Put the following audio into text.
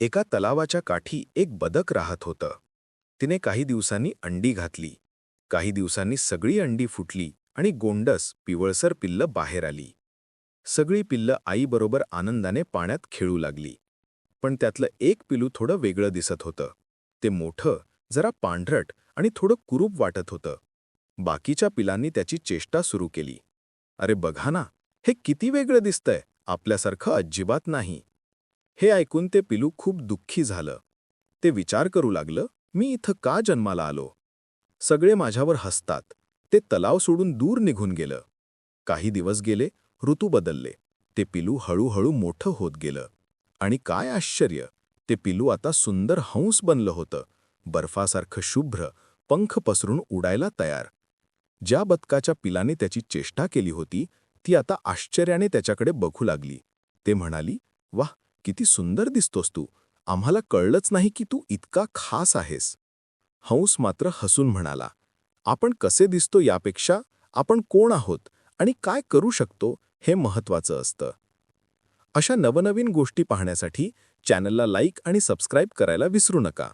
एका तलावाच्या काठी एक बदक राहत होतं. तिने काही दिवसांनी अंडी घातली. काही दिवसांनी सगळी अंडी फुटली आणि गोंडस पिवळसर पिल्लं बाहेर आली. सगळी पिल्लं आईबरोबर आनंदाने पाण्यात खेळू लागली. पण त्यातलं एक पिलू थोडं वेगळं दिसत होतं. ते मोठं जरा पांढरट आणि थोडं कुरूप वाटत होतं. बाकीच्या पिलांनी त्याची चेष्टा सुरू केली. अरे बघा ना हे किती वेगळं दिसतंय. आपल्यासारखं अजिबात नाही. हे ऐकून ते पिलू खूप दुःखी झालं. ते विचार करू लागलं मी इथं का जन्माला आलो? सगळे माझ्यावर हसतात. ते तलाव सोडून दूर निघून गेलं. काही दिवस गेले ऋतू बदलले. ते पिलू हळूहळू मोठं होत गेलं. आणि काय आश्चर्य! ते पिलू आता सुंदर हंस बनलं होतं. बर्फासारखं शुभ्र पंख पसरून उडायला तयार. ज्या बदकाच्या पिलाने त्याची चेष्टा केली होती ती आता आश्चर्याने त्याच्याकडे बघू लागली. ते म्हणाली वाह! किती सुंदर दिसतोस तू. आम्हाला कळलंच नाही की तू इतका खास आहेस. हंस मात्र हसून म्हणाला आपण कसे दिसतो यापेक्षा आपण कोण आहोत आणि काय करू शकतो हे महत्वाचं असतं. अशा नवनवीन गोष्टी पाहण्यासाठी चॅनलला लाईक आणि सबस्क्राईब करायला विसरू नका.